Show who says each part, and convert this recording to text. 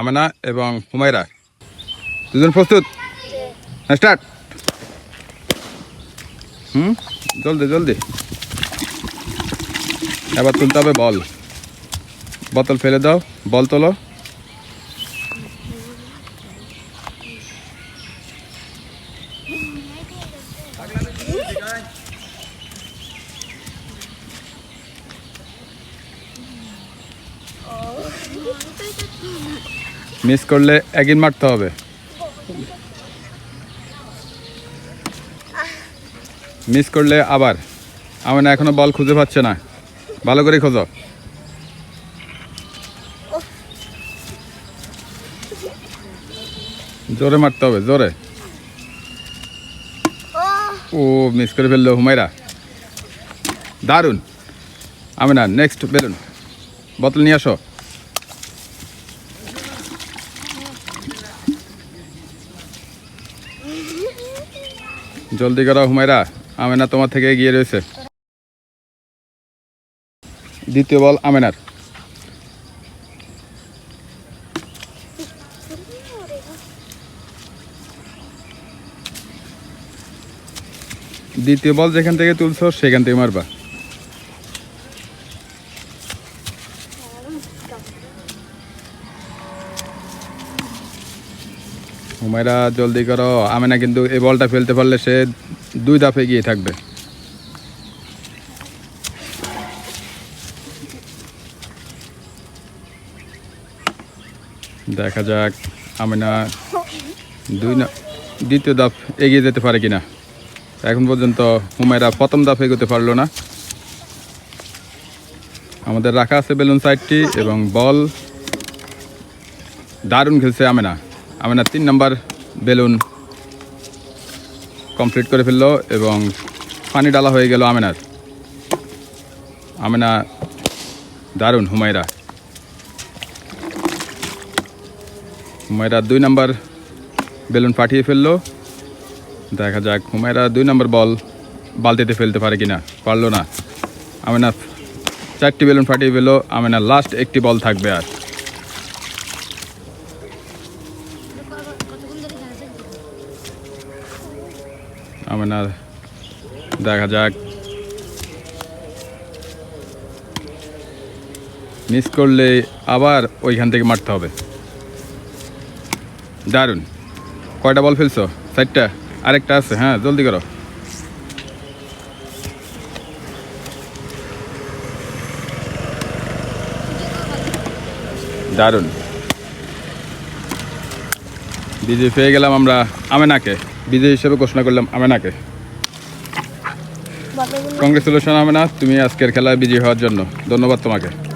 Speaker 1: আমেনা এবং হুমায়রা। দুজন প্রস্তুত? হ্যাঁ স্টার্ট হুম? জলদি জলদি। এবার তুলতে হবে বল। বোতল ফেলে দাও, বল তোলো। মিস করলে একদিন মারতে হবে। মিস করলে আবার। আমার না এখনও বল খুঁজে পাচ্ছে না। ভালো করে খোঁজো। জোরে মারতে হবে, জোরে। ও, মিস করে ফেলল হুমায়রা। দারুণ। আমি না নেক্সট বেলুন। বোতল নিয়ে আসো। জলদি করো, হুমায়রা। আমেনা তোমার থেকে এগিয়ে রয়েছে। দ্বিতীয় বল আমেনার। দ্বিতীয় বল যেখান থেকে তুলছো, সেখান থেকে মারবা। হুমায়রা, জলদি করো। আমেনা কিন্তু এই বলটা ফেলতে পারলে সে দুই ধাপে গিয়ে থাকবে। দেখা যাক আমেনা দুই না দ্বিতীয় ধাপ এগিয়ে যেতে পারে কিনা। এখন পর্যন্ত হুমায়রা প্রথম ধাপ এগোতে পারল না। আমাদের রাখা আছে বেলুন সাইডটি এবং বল। দারুণ খেলছে আমেনা। আমেনা তিন নম্বর বেলুন কমপ্লিট করে ফেলল এবং পানি ডালা হয়ে গেল আমেনার। আমেনা দারুণ, হুমায়রা। হুমায়রা দুই নম্বর বেলুন পাঠিয়ে ফেলল। দেখা যাক হুমায়রা দুই নম্বর বল বালতিতে ফেলতে পারে কিনা। পারল না। আমেনা চারটি বেলুন ফাটিয়ে ফেলল। আমেনা লাস্ট একটি বল থাকবে আর। আমেনা দেখা যাক। মিস করলে আবার ওইখান থেকে মারতে হবে। দারুণ। কয়টা বল ফেলছো? চারটা? আরেকটা আছে হ্যাঁ জলদি করো। দারুণ। বিজয় পেয়ে গেলাম আমরা আমেনাকে। বিজয় হিসেবে ঘোষণা করলাম আমেনাকে। কংগ্রেচুলেশন আমেনা তুমি আজকের খেলায় বিজয়ী হওয়ার জন্য। ধন্যবাদ তোমাকে।